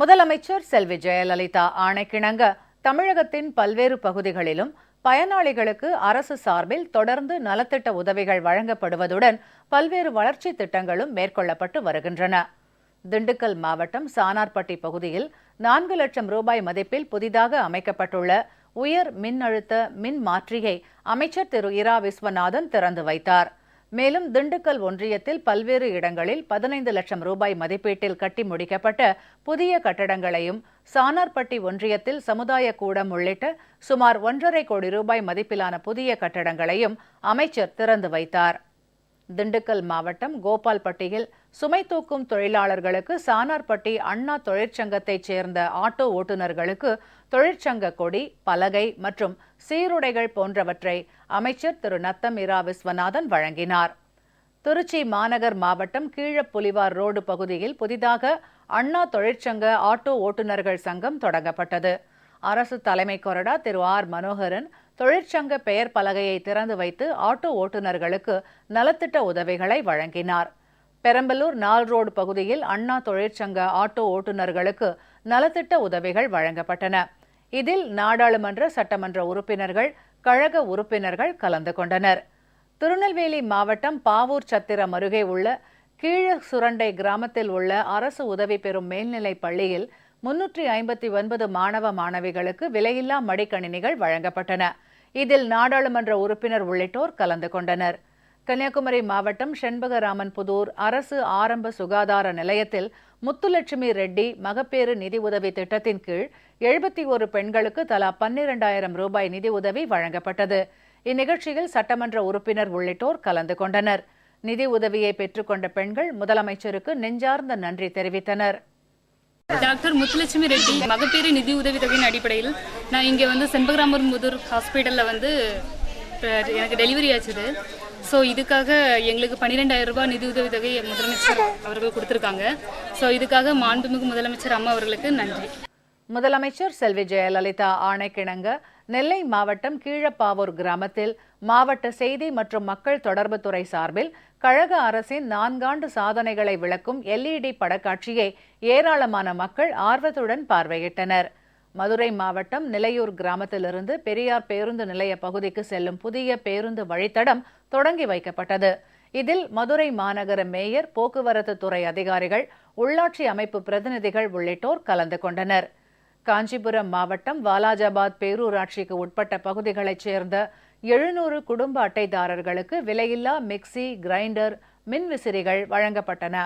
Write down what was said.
முதலமைச்சர் செல்வி ஜெயலலிதா ஆணைக்கிணங்க தமிழகத்தின் பல்வேறு பகுதிகளிலும் பயனாளிகளுக்கு அரசு சார்பில் தொடர்ந்து நலத்திட்ட உதவிகள் வழங்கப்படுவதுடன் பல்வேறு வளர்ச்சி திட்டங்களும் மேற்கொள்ளப்பட்டு வருகின்றன. திண்டுக்கல் மாவட்டம் சானார்பட்டி பகுதியில் நான்கு லட்சம் ரூபாய் மதிப்பில் புதிதாக அமைக்கப்பட்டுள்ள உயர் மின்னழுத்த மின் மாற்றியை அமைச்சர் திரு இரா விஸ்வநாதன் திறந்து வைத்தார். மேலும் திண்டுக்கல் ஒன்றியத்தில் பல்வேறு இடங்களில் பதினைந்து லட்சம் ரூபாய் மதிப்பீட்டில் கட்டி முடிக்கப்பட்ட புதிய கட்டடங்களையும் சானார்பட்டி ஒன்றியத்தில் சமுதாய கூடம் உள்ளிட்ட சுமார் ஒன்றரை கோடி ரூபாய் மதிப்பிலான புதிய கட்டடங்களையும் அமைச்சர் திறந்து வைத்தார். திண்டுக்கல் மாவட்டம் கோபால்பட்டியில் சுமை தூக்கும் தொழிலாளர்களுக்கு சானார்பட்டி அண்ணா தொழிற்சங்கத்தைச் சேர்ந்த ஆட்டோ ஓட்டுநர்களுக்கு தொழிற்சங்க கொடி பலகை மற்றும் சீருடைகள் போன்றவற்றை அமைச்சர் திரு நத்தம் இரா விஸ்வநாதன் வழங்கினார். திருச்சி மாநகர் மாவட்டம் கீழப்புலிவார் ரோடு பகுதியில் புதிதாக அண்ணா தொழிற்சங்க ஆட்டோ ஓட்டுநர்கள் சங்கம் தொடங்கப்பட்டது. அரசு தலைமை கொறடா திரு ஆர் மனோகரன் தொழிற்சங்க பெயர் பலகையை திறந்து வைத்து ஆட்டோ ஓட்டுநர்களுக்கு நலத்திட்ட உதவிகளை வழங்கினார். பெரம்பலூர் நால் ரோடு பகுதியில் அண்ணா தொழிற்சங்க ஆட்டோ ஓட்டுநர்களுக்கு நலத்திட்ட உதவிகள் வழங்கப்பட்டன. இதில் நாடாளுமன்ற சட்டமன்ற உறுப்பினர்கள் கழக உறுப்பினர்கள் கலந்து கொண்டனர். திருநெல்வேலி மாவட்டம் பாவூர் சத்திரம் அருகே உள்ள கீழ சுரண்டை கிராமத்தில் உள்ள அரசு உதவி பெறும் மேல்நிலைப் பள்ளியில் முன்னூற்றி ஐம்பத்தி ஒன்பது மாணவ மாணவிகளுக்கு விலையில்லா மடிக்கணினிகள் வழங்கப்பட்டன. இதில் நாடாளுமன்ற உறுப்பினர் உள்ளிட்டோர் கலந்து கொண்டனர். கன்னியாகுமரி மாவட்டம் செண்பகராமன் புதூர் அரசு ஆரம்ப சுகாதார நிலையத்தில் முத்துலட்சுமி ரெட்டி மகப்பேறு நிதி உதவி திட்டத்தின் கீழ் எழுபத்தி ஒரு பெண்களுக்கு தலா பன்னிரண்டாயிரம் ரூபாய் நிதி உதவி வழங்கப்பட்டது. இந்நிகழ்ச்சியில் சட்டமன்ற உறுப்பினர் உள்ளிட்டோர் கலந்து கொண்டனர். நிதி உதவியை பெற்றுக்கொண்ட பெண்கள் முதலமைச்சருக்கு நெஞ்சார்ந்த நன்றி தெரிவித்தனர். டாக்டர் முத்துலட்சுமி ரெட்டி மகப்பேறு நிதி உதவித்தொகையின் அடிப்படையில் நான் இங்கே வந்து செண்பகிராமர் முதுர் ஹாஸ்பிட்டலில் வந்து எனக்கு டெலிவரி ஆச்சுது ஸோ இதுக்காக எங்களுக்கு பன்னிரெண்டாயிரம் ரூபாய் நிதி உதவித்தொகை முதலமைச்சர் அவர்கள் கொடுத்துருக்காங்க. ஸோ இதுக்காக மாண்புமிகு முதலமைச்சர் அம்மா அவர்களுக்கு நன்றி. முதலமைச்சர் செல்வி ஜெயலலிதா ஆணைக்கிணங்க. நெல்லை மாவட்டம் கீழப்பாவூர் கிராமத்தில் மாவட்ட செய்தி மற்றும் மக்கள் தொடர்புத்துறை சார்பில் கழக அரசின் நான்காண்டு சாதனைகளை விளக்கும் எல்இடி படக்காட்சியை ஏராளமான மக்கள் ஆர்வத்துடன் பார்வையிட்டனர். மதுரை மாவட்டம் நிலையூர் கிராமத்திலிருந்து பெரியார் பேருந்து நிலைய பகுதிக்கு செல்லும் புதிய பேருந்து வழித்தடம் தொடங்கி வைக்கப்பட்டது. இதில் மதுரை மாநகர மேயர் போக்குவரத்து துறை அதிகாரிகள் உள்ளாட்சி அமைப்பு பிரதிநிதிகள் உள்ளிட்டோர் கலந்து கொண்டனர். காஞ்சிபுரம் மாவட்டம் வாலாஜாபாத் பேரூராட்சிக்கு உட்பட்ட பகுதிகளைச் சேர்ந்த எழுநூறு குடும்ப அட்டைதாரர்களுக்கு விலையில்லா மிக்சி கிரைண்டர் மின்விசிறிகள் வழங்கப்பட்டன.